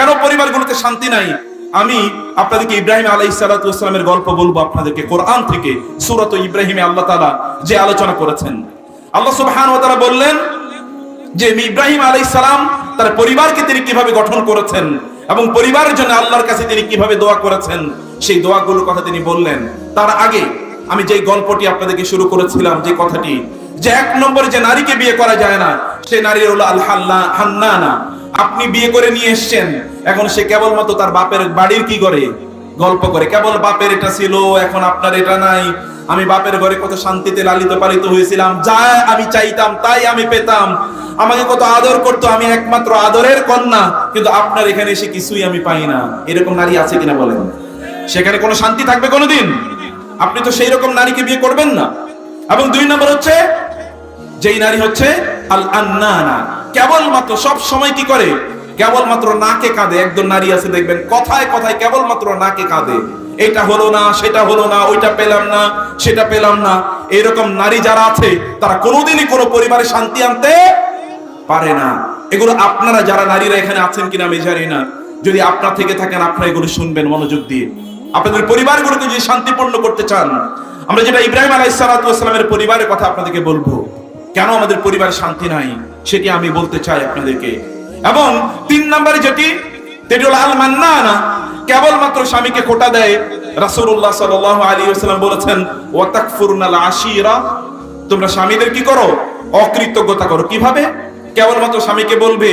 কেন পরিবারগুলোতে শান্তি নাই? আমি আপনাদেরকে ইব্রাহিম আলাই সালাতামের গল্প বলব আপনাদেরকে কোরআন থেকে, সুরত ইব্রাহিমে আল্লাহ তালা যে আলোচনা করেছেন। আল্লাহ সুবহান বললেন যে ইব্রাহিম আলাই সালাম তার পরিবারকে তিনি কীভাবে গঠন করেছেন এবং পরিবারের জন্য আল্লাহর কাছে তিনি কীভাবে দোয়া করেছেন, সেই দোয়াগুলোর কথা তিনি বললেন। তার আগে আমি যে গল্পটি আপনাদেরকে শুরু করেছিলাম, যে কথাটি, যে এক নম্বরে যে নারীকে বিয়ে করা যায় না, সে নারী হলো আল হাল্লা হান্নানা আপনি বিয়ে করে নিয়ে এসছেন এখন সে কেবলমাত্র তার বাপের বাড়ির কি করে? গল্প করে। কেবল বাপের এটা ছিল, এখন আপনার এটা নাই। আমি বাপের ঘরে কত শান্তিতে লালিত পালিত হয়েছিলাম। যা আমি চাইতাম, তাই আমি পেতাম। আমাকে কত আদর করতো, আমি একমাত্র আদরের কন্যা। কিন্তু আপনার এখানে এসে কিছুই আমি পাই না। এরকম নারী আছে কিনা বলেন? সেখানে কোনো শান্তি থাকবে কোনোদিন? আপনি তো সেই রকম নারীকে বিয়ে করবেন না। এবং দুই নম্বর হচ্ছে, যেই নারী হচ্ছে আল আন্নানা কেবলমাত্র সব সময় কি করে? কেবলমাত্র নাকে কাঁদে, একজন নারী আছে, দেখবেন কথায় কথায় কেবলমাত্র নাকে কাঁদে। এটা হলো না, সেটা হলো না, ওইটা পেলাম না, সেটা পেলাম না। এরকম নারী যারা আছে, তারা কোনোদিনই কোনো পরিবারে শান্তি আনতে পারে না। এগুলো আপনারা যারা নারীরা এখানে আছেন কিনা আমি জানি না। যদি আপনার থেকে থাকেন, আপনারা এগুলো শুনবেন মনোযোগ দিয়ে। আপনাদের পরিবারগুলোকে যদি শান্তিপূর্ণ করতে চান, আমরা যেটা ইব্রাহিম আলাই সালাতামের পরিবারের কথা আপনাদেরকে বলব। কেন আমাদের পরিবারে শান্তি নাই, সেটি আমি বলতে চাই আপনাদেরকে। এবং তিন নম্বরে যেটি কেবলমাত্র স্বামীকে খোটা দেয়, রাসূলুল্লাহ সাল্লাল্লাহু আলাইহি ওয়াসাল্লাম বলেছেন তোমরা স্বামীদের কি করো? অকৃতজ্ঞতা করো। কীভাবে? কেবলমাত্র স্বামীকে বলবে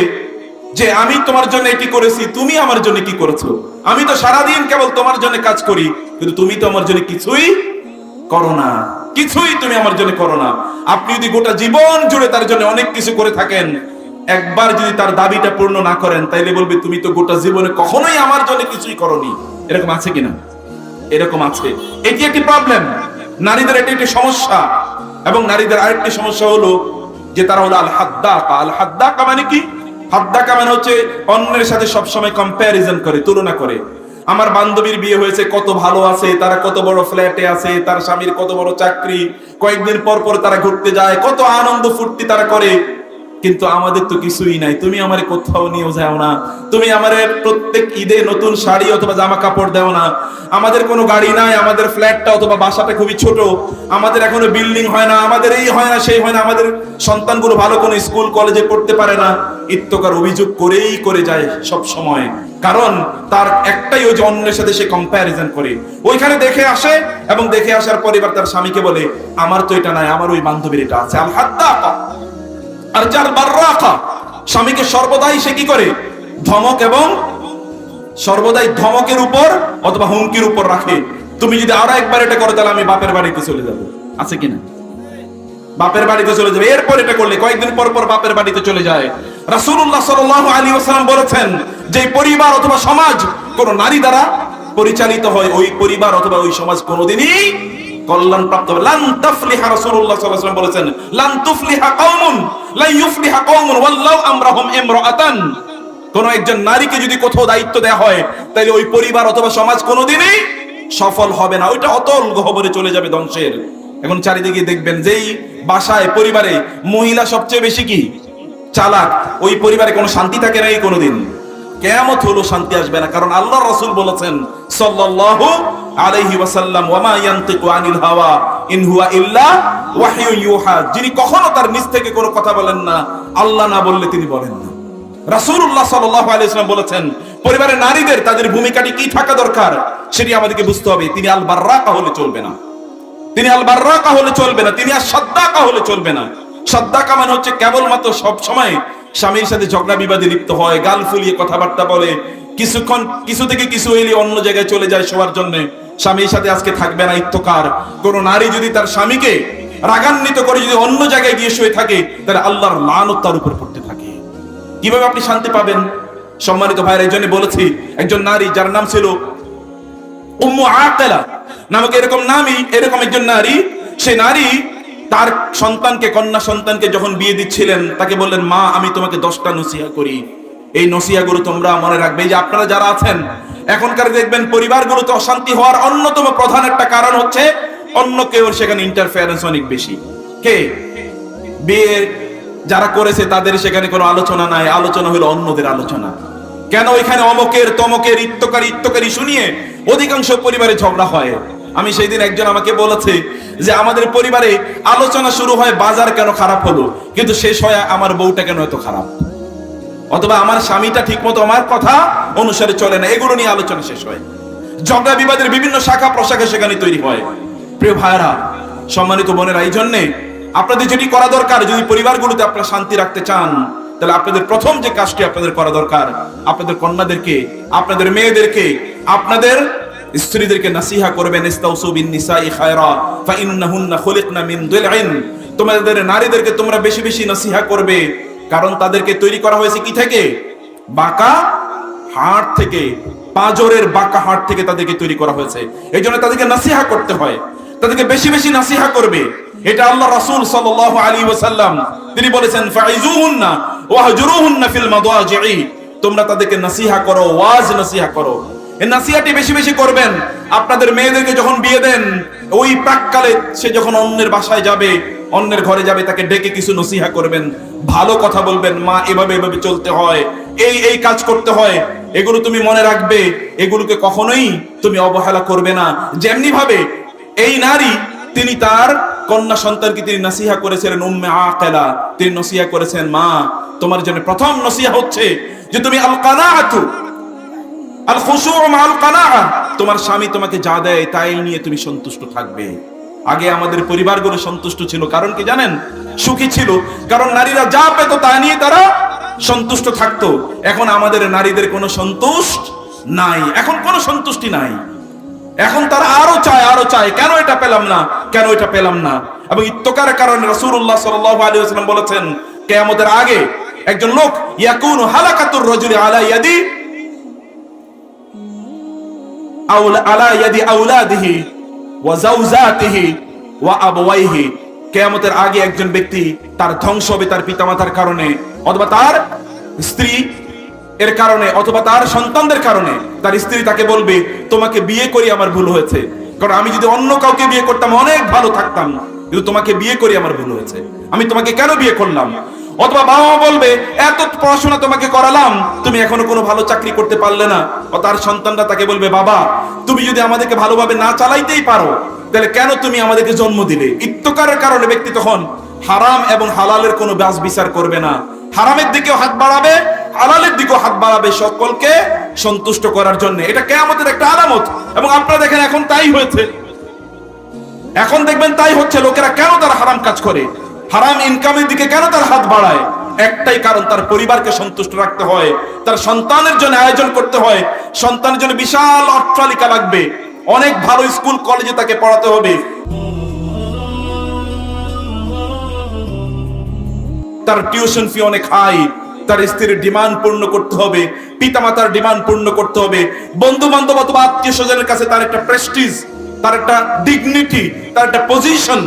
যে, আমি তোমার জন্য এটি করেছি? তুমি আমার জন্য কি করেছ? আমি তো সারাদিন কেবল তোমার জন্য কাজ করি, কিন্তু তুমি তো আমার জন্য কিছুই করো না। কিছুই তুমি আমার জন্য করো না। আপনি যদি গোটা জীবন জুড়ে তার জন্য অনেক কিছু করে থাকেন একবার যদি তার দাবিটা পূর্ণ না করেন, তাইলে বলবে, তুমি তো গোটা জীবনে কখনোই আমার জন্য কিছুই করনি। এরকম আছে কিনা? এরকম আছে। এটি একটি প্রবলেম নারীদের এটি একটি সমস্যা। এবং নারীদের আরেকটি সমস্যা হলো যে তারা হলো আল হাদ্দাকা আল হাদ্দাকা মানে কি? হাদ্দাকা মানে হচ্ছে অন্যের সাথে সবসময় কম্প্যারিজন করে, তুলনা করে। আমার বান্ধবীর বিয়ে হয়েছে, কত ভালো আছে, তারা কত বড় ফ্ল্যাটে আছে, তার স্বামীর কত বড় চাকরি, কয়েকদিন পর পর তারা ঘুরতে যায়, কত আনন্দ ফুর্তি তারা করে। কিন্তু আমাদের তো কিছুই নাই। তুমি আমার কোথাও নিয়েও যাও না। তুমি আমার প্রত্যেক ঈদে নতুন শাড়ি অথবা জামা কাপড় দাও না। আমাদের কোনো গাড়ি নাই, আমাদের ফ্ল্যাটটা অথবা বাসাটা খুবই ছোট। আমাদের এখনও বিল্ডিং হয় না, আমাদের এই হয় না, সেই হয় না। আমাদের সন্তানগুলো ভালো কোনো স্কুল, কলেজে পড়তে পারে না। ইত্যকার অভিযোগ করেই করে যায় সব সময়। কারণ তার একটাই ওই যে অন্যের সাথে সে কম্প্যারিজন করে। ওইখানে দেখে আসে এবং দেখে আসার পরে এবার তার স্বামীকে বলে, আমার তো এটা নাই, আমার ওই বান্ধবীর এটা আছে। আল হাদ্দা আর যার বার্রাকা। স্বামীকে সর্বদাই সে কি করে? ধমক এবং সর্বদাই ধমকের উপর অথবা হুমকির উপর রাখে। তুমি যদি আরও একবার এটা করো, তাহলে আমি বাপের বাড়িতে চলে যাব। আছে কিনা বাপের বাড়িতে চলে যাবে। এরপর এটা করলে কয়েকদিন পর পর বাপের বাড়িতে চলে যায়। রাসূলুল্লাহ সাল্লাল্লাহু আলাইহি ওয়াসাল্লাম বলেছেন, যে পরিবার অথবা সমাজ কোন নারী দ্বারা পরিচালিত হয়, ওই পরিবার অথবা ওই সমাজ কোনোদিনই কল্যাণ প্রাপ্ত হবে। লান তাফলিহা রাসূলুল্লাহ সাল্লাল্লাহু আলাইহি বলেছেন, লান তুফলিহা কওমুন লা ইউফলিহা কওমুন ওয়াল্লাহু আমরাহুম ইমরাআতান কোন একজন নারীকে যদি কোথাও দায়িত্ব দেওয়া হয় তাহলে ওই পরিবার অথবা সমাজ কোনোদিনই সফল হবে না। ওইটা অতল গহবরে চলে যাবে ধ্বংসের। এখন চারিদিকে দেখবেন যেই বাসায়, পরিবারে মহিলা সবচেয়ে বেশি কি? চালাক। ওই পরিবারে কোনো শান্তি থাকে না এই কোনোদিন। কেয়ামত হলো শান্তি আসবে না। কারণ আল্লাহ রাসূল বলেছেন, সাল্লাল্লাহু আলাইহি ওয়াসাল্লাম ইয়ানতিকু আনিল হাওয়া ইন হুয়া ইল্লা ইউহা। যিনি কখনো তার নিজ থেকে কোনো কথা বলেন না, আল্লাহ না বললে তিনি বলেন না। রাসূলুল্লাহ সাল্লাল্লাহু আলাইহি ওয়াসাল্লাম বলেছেন নারীদের তাদের ভূমিকাটি কি থাকা দরকার, সেটি আমাদেরকে বুঝতে হবে। তিনি আল বাররাকা হলে চলবে না। তিনি আল বাররাকা হলে চলবে না। তিনি আর সাদ্দাকা হলে চলবে না। সাদ্দাকা মানে হচ্ছে কেবলমাত্র সব সময় স্বামীর সাথে ঝগড়া বিবাদে লিপ্ত হয়, গাল ফুলিয়ে কথাবার্তা বলে। কিছুক্ষণ, কিছু থেকে কিছু এলে অন্য জায়গায় চলে যায় শোয়ার জন্য। স্বামীর সাথে আজকে থাকবে না ইত্যকার কোন নারী যদি তার স্বামীকে রাগান্বিত করে যদি অন্য জায়গায় গিয়ে শুয়ে থাকে, তাহলে আল্লাহর লানত তার উপর পড়তে থাকে। কীভাবে আপনি শান্তি পাবেন? সম্মানিত ভাইয়ের, এই জন্য বলেছি, একজন নারী যার নাম ছিল উম্মু আকেলা নামক এরকম নামই, এরকম একজন নারী, সে নারী তার সন্তানকে, কন্যা সন্তানকে যখন বিয়ে দিচ্ছিলেন, তাকে বললেন, মা, আমি তোমাকে দশটা নসিহা করি। এই নসিহাগুলো তোমরা মনে রাখবে। যে আপনারা যারা আছেন, এখনকার দেখবেন পরিবারগুলোতে অশান্তি হওয়ার অন্যতম প্রধান একটা কারণ হচ্ছে অন্য কেউ সেখানে ইন্টারফেয়ারেন্স অনেক বেশি। কে? বিয়ে যারা করেছে, তাদের সেখানে কোনো আলোচনা নাই। আলোচনা হলো অন্যদের আলোচনা। কেন ওইখানে অমকের, তমকের, ইত্যকারী ইত্যকারী শুনিয়ে অধিকাংশ পরিবারে ঝগড়া হয়? আমি সেই দিন একজন আমাকে বলেছে যে আমাদের পরিবারে আলোচনা শুরু হয়, বাজার কেন খারাপ হলো? কিন্তু শেষ হয় আমার বউটা কেন এত খারাপ? অথবা আমার স্বামীটা ঠিকমতো আমার কথা অনুসারে চলে না, এগুলো নিয়ে আলোচনা শেষ হয়। ঝগড়া বিবাদের বিভিন্ন শাখা প্রশাখা সেখানে তৈরি হয়। প্রিয় ভাইরা সম্মানিত বোনেরা, এই জন্যে আপনাদের যেটি করা দরকার, যদি পরিবারগুলোতে আপনারা শান্তি রাখতে চান, তাহলে আপনাদের প্রথম যে কাজটি আপনাদের করা দরকার, আপনাদের কন্যাদেরকে, আপনাদের মেয়েদেরকে, আপনাদের স্ত্রীদেরকে নাসিহা করবেন নিসাই খায়রা খুলিকনা মিন দিলইন। তোমাদের নারীদেরকে তোমরা বেশি বেশি নাসিহা করবে। কারণ তাদেরকে তৈরি করা হয়েছে কি থেকে? বাঁকা হাড় থেকে, পাঁজরের বাঁকা হাড় থেকে তাদেরকে তৈরি করা হয়েছে। এই জন্য তাদেরকে নাসিহা করতে হয়। তাদেরকে বেশি বেশি নাসিহা করবে। এটা আল্লাহ রাসূল সাল্লাল্লাহু আলাইহি ওয়াসাল্লাম, তিনি বলেছেন, ফাইজুহুন্না ওয়াহজুরুহুন্না ফিল মাদাজি'i তোমরা তাদেরকে নাসিহা করো, ওয়াজ নাসিহা করো। এই নাসিহাটি বেশি বেশি করবেন। আপনাদের মেয়েদেরকে যখন বিয়ে দেন, ওই প্রাককালে সে যখন অন্যের বাসায় যাবে, অন্যের ঘরে যাবে, তাকে ডেকে কিছু নসিহা করবেন। ভালো কথা বলবেন, মা, এভাবে এভাবে চলতে হয়। এই এই কাজ করতে হয়। এগুলো তুমি মনে রাখবে, এগুলোকে কখনোই তুমি অবহেলা করবে না। যেমনি ভাবে এই নারী, তিনি তার কন্যা সন্তানকে তিনি নসিহা করেছিলেন উম্মে আকেলা। তিনি নসিহা করেছেন, মা, তোমার জন্য প্রথম নসিহা হচ্ছে যে তুমি আল কানাআতু আল খুশু মাল কানাআ। তোমার স্বামী তোমাকে যা দেয় তাই নিয়ে তুমি সন্তুষ্ট থাকবে। আগে আমাদের পরিবারগুলো সন্তুষ্ট ছিল। কারণ কি জানেন? সুখী ছিল। কারণ নারীরা যা পেত তা নিয়ে তারা সন্তুষ্ট থাকতো। এখন আমাদের নারীদের কোনো সন্তুষ্ট নাই। এখন কোনো সন্তুষ্টি নাই। এখন তারা আরও চায় আরও চায়, কেন এটা পেলাম না? কেন এটা পেলাম না? এবং ইত্তকার কারণে রাসূলুল্লাহ সাল্লাল্লাহু আলাইহি ওয়াসাল্লাম বলেছেন, কিয়ামতের আগে একজন লোক, ইয়াকুনু হালাকাতুর রাজুলি আলা ইয়াদি কিয়ামতের আগে একজন ব্যক্তি তার ধ্বংস হবে তার পিতামাতার কারণে অথবা তার স্ত্রী এর কারণে অথবা তার সন্তানদের কারণে তার স্ত্রী তাকে বলবে, তোমাকে বিয়ে করি, আমার ভুল হয়েছে। কারণ আমি যদি অন্য কাউকে বিয়ে করতাম, অনেক ভালো থাকতাম। কিন্তু তোমাকে বিয়ে করি, আমার ভুল হয়েছে। আমি তোমাকে কেন বিয়ে করলাম? অথবা বাবা মা বলবে, এত পড়াশোনা তোমাকে করালাম, তুমি এখনও কোনো ভালো চাকরি করতে পারলে না। ও তার সন্তানরা তাকে বলবে, বাবা, তুমি যদি আমাদেরকে ভালোভাবে না চালাইতেই পারো, তাহলে কেন তুমি আমাদেরকে জন্ম দিলে? ইত্যকারের কারণে ব্যক্তি তখন হারাম এবং হালালের কোনো বাস বিচার করবে না। হারামের দিকেও হাত বাড়াবে, হালালের দিকেও হাত বাড়াবে সকলকে সন্তুষ্ট করার জন্য। এটা কেয়ামতের একটা আলামত। এবং আপনারা দেখেন, এখন তাই হয়েছে। এখন দেখবেন তাই হচ্ছে, লোকেরা কেন তারা হারাম কাজ করে? হারাম ইনকামের দিকে কেন তার হাত বাড়ায়? একটাই কারণ, তার পরিবারকে সন্তুষ্ট রাখতে হয়, তার সন্তানের জন্য আয়োজন করতে হয়, সন্তানের জন্য বিশাল অট্টালিকা লাগবে, অনেক ভালো স্কুল, কলেজে তাকে পড়াতে হবে। তার টিউশন ফি অনেক হাই তার স্ত্রীর ডিমান্ড পূর্ণ করতে হবে, পিতামাতার ডিমান্ড পূর্ণ করতে হবে বন্ধু বান্ধব অথবা আত্মীয় স্বজনের কাছে তার একটা প্রেস্টিজ তার একটা ডিগনিটি তার একটা পজিশন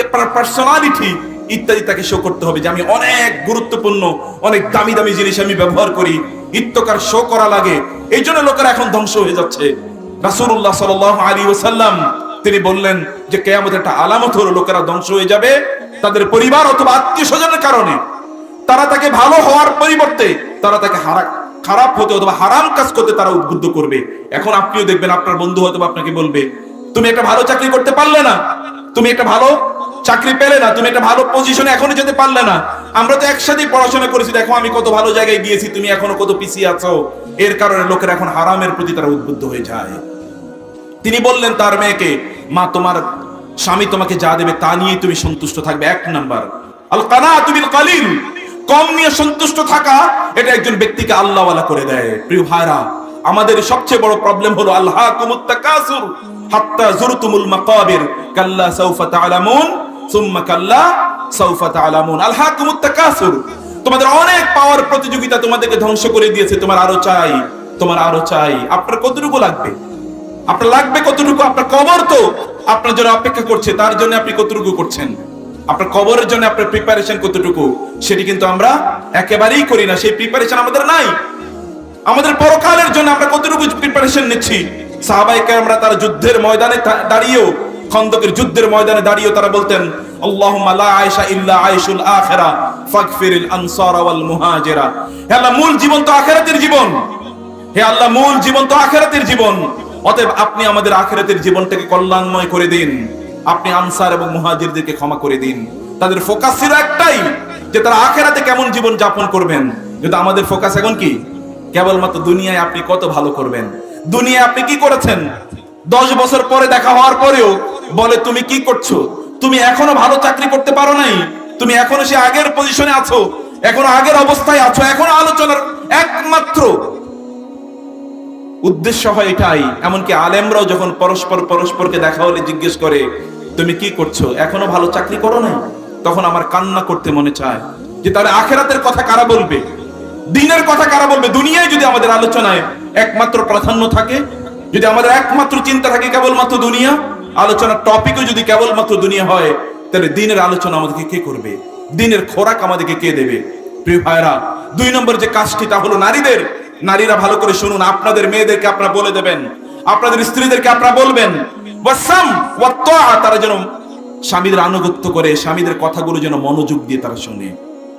এর পার্সোনালিটি ইত্যাদি তাকে শো করতে হবে যে আমি অনেক গুরুত্বপূর্ণ, অনেক দামি দামি জিনিস আমি ব্যবহার করি। ইত্যকার শো করা লাগে। এই জন্য লোকেরা এখন ধ্বংস হয়ে যাচ্ছে। রাসূলুল্লাহ সাল্লাল্লাহু আলাইহি ওয়াসাল্লাম তিনি বললেন যে কেয়ামত একটা আলামত হলো, লোকেরা ধ্বংস হয়ে যাবে তাদের পরিবার অথবা আত্মীয় স্বজনের কারণে। তারা তাকে ভালো হওয়ার পরিবর্তে তারা তাকে হারা, খারাপ হতে অথবা হারাম কাজ করতে তারা উদ্বুদ্ধ করবে। এখন আপনিও দেখবেন, আপনার বন্ধু হয়তো আপনাকে বলবে, তুমি একটা ভালো চাকরি করতে পারলে না। তুমি একটা ভালো চাকরি পেলে না, তুমি একটা ভালো পজিশনে এখনও যেতে পারলে না। আমরা তো একসাথেই পড়াশোনা করেছি, দেখো আমি কত ভালো জায়গায় গিয়েছি, তুমি এখনও কত পিছিয়ে আছো। এর কারণে লোকেরা এখন হারামের প্রতি তারা উদ্বুদ্ধ হয়ে যায়। তিনি বললেন, তার মেয়েকে, মা, তোমার স্বামী তোমাকে যা দেবে তা নিয়ে তুমি সন্তুষ্ট থাকবে। এক নাম্বার। আল কানাআতু বিল কালিল কম নিয়ে সন্তুষ্ট থাকা, এটা একজন ব্যক্তিকে আল্লাহওয়ালা করে দেয়। প্রিয় ভাইরা, আমাদের সবচেয়ে বড় প্রবলেম হলো, আল্লাহ কুমুত্তাকাসুর হাত্তা জুরতুমুল মাকাবির কাল্লা সাউফা তাআলামুন। তোমাদের অনেক পাওয়ার প্রতিযোগিতা তোমাদেরকে ধ্বংস করে দিয়েছে। তোমার আরও চাই, তোমার আরও চাই। আপনার কতটুকু লাগবে? আপনার লাগবে কতটুকু? আপনার কবর তো আপনার জন্য অপেক্ষা করছে। তার জন্য আপনি কতটুকু করছেন? আপনার কবরের জন্য আপনার প্রিপারেশন কতটুকু? সেটি কিন্তু আমরা একেবারেই করি না। সেই প্রিপারেশন আমাদের নাই। আমাদের পরকালের জন্য আমরা কতটুকু প্রিপারেশন নিচ্ছি? সাহাবাইকে আমরা তারা যুদ্ধের ময়দানে দাঁড়িয়েও খন্দকের যুদ্ধের ময়দানে দাঁড়িয়েও তারা বলতেন আপনি আমাদের জীবনটাকে কল্যাণময় করে দিন। আপনি আনসার এবং মুহাজিরদেরকে ক্ষমা করে দিন। তাদের ফোকাস ছিল একটাই, যে তারা আখেরাতে কেমন জীবন যাপন করবেন। কিন্তু আমাদের ফোকাস এখন কি? কেবলমাত্র দুনিয়ায় আপনি কত ভালো করবেন? দুনিয়ায় আপনি কি করেছেন? দশ বছর পরে দেখা হওয়ার পরেও বলে, তুমি কি করছ? তুমি এখনও ভালো চাকরি করতে পারো নাই। তুমি এখনও সে আগের পজিশনে আছো। এখনও আগের অবস্থায় আছো। এখনও আলোচনার একমাত্র উদ্দেশ্য হয় এটাই। এমনকি আলেমরাও যখন পরস্পর পরস্পরকে দেখা হলে জিজ্ঞেস করে, তুমি কি করছ? এখনও ভালো চাকরি করো নাই? তখন আমার কান্না করতে মনে চায় যে, তাহলে আখেরাতের কথা কারা বলবে? দিনের কথা কারা বলবে? দুনিয়ায় যদি আমাদের আলোচনায় একমাত্র প্রাধান্য থাকে, যদি আমাদের একমাত্র চিন্তা থাকে কেবলমাত্র দুনিয়া আলোচনার টপিকও যদি কেবলমাত্র দুনিয়া হয়, তাহলে দিনের আলোচনা আমাদেরকে কে করবে? দিনের খোরাক আমাদেরকে কে দেবে? প্রিয় ভাইরা দুই নম্বর যে কাজটি, তা হলো নারীদের। নারীরা ভালো করে শুনুন, আপনাদের মেয়েদেরকে আপনারা বলে দেবেন, আপনাদের স্ত্রীদেরকে আপনারা বলবেন, ওয়াসাম ওয়াত্তা তারা যেন স্বামীদের আনুগত্য করে, স্বামীদের কথাগুলো যেন মনোযোগ দিয়ে তারা শুনে।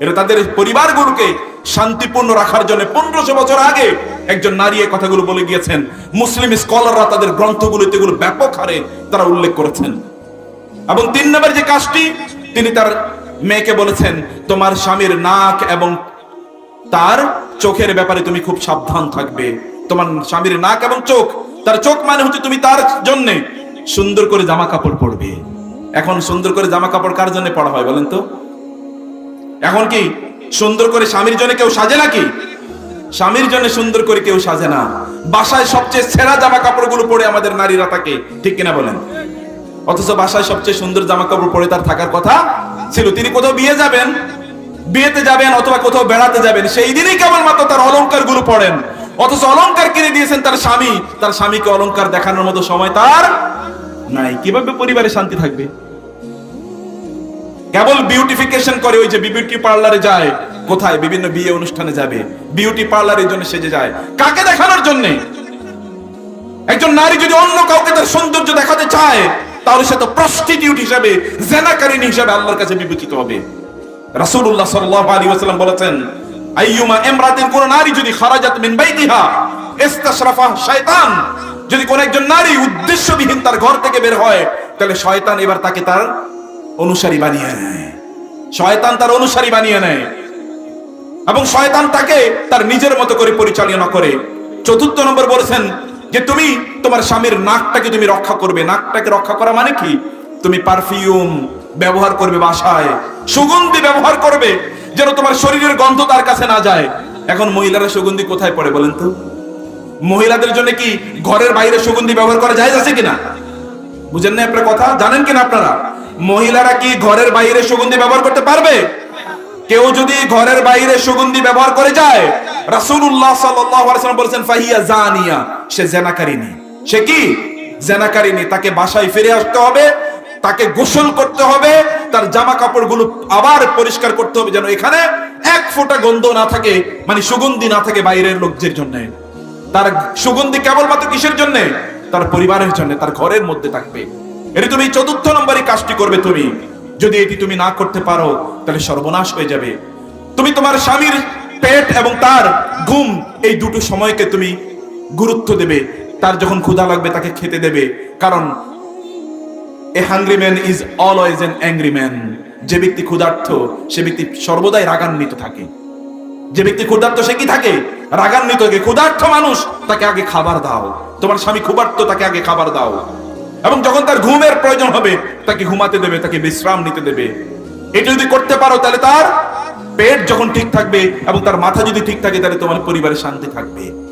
এটা তাদের পরিবারগুলোকে শান্তিপূর্ণ রাখার জন্য পনেরোশো বছর আগে একজন নারী এই কথাগুলো বলে গিয়েছেন, মুসলিম স্কলাররা তাদের গ্রন্থগুলোতে এগুলো ব্যাপক হারে তারা উল্লেখ করেছেন। এবং তিন নম্বর যে কাজটি, তিনি তার মেয়েকে বলেছেন, তোমার স্বামীর নাক এবং তার চোখের ব্যাপারে তুমি খুব সাবধান থাকবে। তোমার স্বামীর নাক এবং চোখ, তার চোখ মানে হচ্ছে তুমি তার জন্য সুন্দর করে জামা কাপড় পরবে। এখন সুন্দর করে জামা কাপড় কার জন্য পড়া হয় বলেন তো? এখন কি সুন্দর করে স্বামীর জন্য কেউ সাজে নাকি? স্বামীর জন্য সুন্দর করে কেউ সাজে না। বাসায় সবচেয়ে সেরা জামা কাপড়গুলো পরে আমাদের নারীরা থাকে, ঠিক কিনা বলেন? অথচ বাসায় সবচেয়ে সুন্দর জামা কাপড় পরে তার থাকার কথা ছিল। তিনি কোথাও বিয়ে যাবেন, বিয়েতে যাবেন অথবা কোথাও বেড়াতে যাবেন, সেই দিনই কেবলমাত্র তার অলংকারগুলো পড়েন। অথচ অলংকার কিনে দিয়েছেন তার স্বামী। তার স্বামীকে অলংকার দেখানোর মতো সময় তার নাই। কীভাবে পরিবারে শান্তি থাকবে? কেবল বিউটিফিকেশন করে ওই যে বিউটি পার্লারে যায়, কোথায়? বিভিন্ন বিয়ে অনুষ্ঠানে যাবে। বিউটি পার্লারের জন্য সেজে যায়। কাকে দেখানোর জন্য? একজন নারী যদি অন্য কাউকে তার সৌন্দর্য দেখাতে চায়, তাহলে সে তো প্রস্টিটিউট হিসাবে, জেনাকারিনী হিসাবে আল্লাহর কাছে বিবেচিত হবে। রাসূলুল্লাহ সাল্লাল্লাহু আলাইহি ওয়াসাল্লাম বলেছেন, আইয়ুমা ইমরাতিন, কোন নারী যদি খারাজাত মিন বাইতিহা, ইস্তাশরাফা শয়তান যদি কোন একজন নারী উদ্দেশ্যবিহীন তার ঘর থেকে বের হয়, তাহলে শয়তান এবার তাকে তার অনুসারী বানিয়ে নেয়। শয়তান তার অনুসারী বানিয়ে নেয়। এবং শয়তান তাকে তার নিজের মতো করে পরিচালনা করে। চতুর্থ নম্বর বলেছেন যে তুমি তোমার স্বামীর নাকটাকে তুমি রক্ষা করবে। নাকটাকে রক্ষা করা মানে কি? তুমি পারফিউম ব্যবহার করবে বাসায়। সুগন্ধি ব্যবহার করবে, যেন তোমার শরীরের গন্ধ তার কাছে না যায়। এখন মহিলারা সুগন্ধি কোথায় পড়ে বলেন তো? মহিলাদের জন্য কি ঘরের বাইরে সুগন্ধি ব্যবহার করা যায় আছে কিনা? বুঝেন না আপনার কথা? জানেন কিনা আপনারা? মহিলারা কি ঘরের বাইরে সুগন্ধি ব্যবহার করতে পারবে? কেউ যদি ঘরের বাইরে সুগন্ধি ব্যবহার করে যায়, রাসূলুল্লাহ সাল্লাল্লাহু আলাইহি বলেছেন, ফাহিয়া জানিয়া সে জেনাকারিনী সে কি? জেনাকারিনী তাকে বাসায় ফিরে আসতে হবে, তাকে গোসল করতে হবে, তার জামা কাপড়গুলো আবার পরিষ্কার করতে হবে যেন এখানে এক ফোঁটা গন্ধ না থাকে মানে সুগন্ধি না থাকে বাইরের লোকদের জন্য। তার সুগন্ধি কেবলমাত্র কিসের জন্য? তার পরিবারের জন্য, তার ঘরের মধ্যে থাকবে। এটি তুমি চতুর্থ নম্বরই কাজটি করবে তুমি। যদি এটি তুমি না করতে পারো, তাহলে সর্বনাশ হয়ে যাবে। তুমি তোমার স্বামীর পেট এবং তার ঘুম এই দুটো সময়কে তুমি গুরুত্ব দেবে। তার যখন ক্ষুধা লাগবে, তাকে খেতে দেবে। কারণ a hungry man is always an angry man যে ব্যক্তি ক্ষুধার্থ, সে ব্যক্তি সর্বদাই রাগান্বিত থাকে। যে ব্যক্তি ক্ষুধার্ত সে কি থাকে? রাগান্বিত থাকে। ক্ষুধার্ত মানুষ, তাকে আগে খাবার দাও। তোমার স্বামী ক্ষুধার্ত তাকে আগে খাবার দাও। এবং যখন তার ঘুমের প্রয়োজন হবে, তাকে ঘুমাতে দেবে, তাকে বিশ্রাম নিতে দেবে। এটা যদি করতে পারো, তাহলে তার পেট যখন ঠিক থাকবে এবং তার মাথা যদি ঠিক থাকে, তাহলে তোমার পরিবারে শান্তি থাকবে।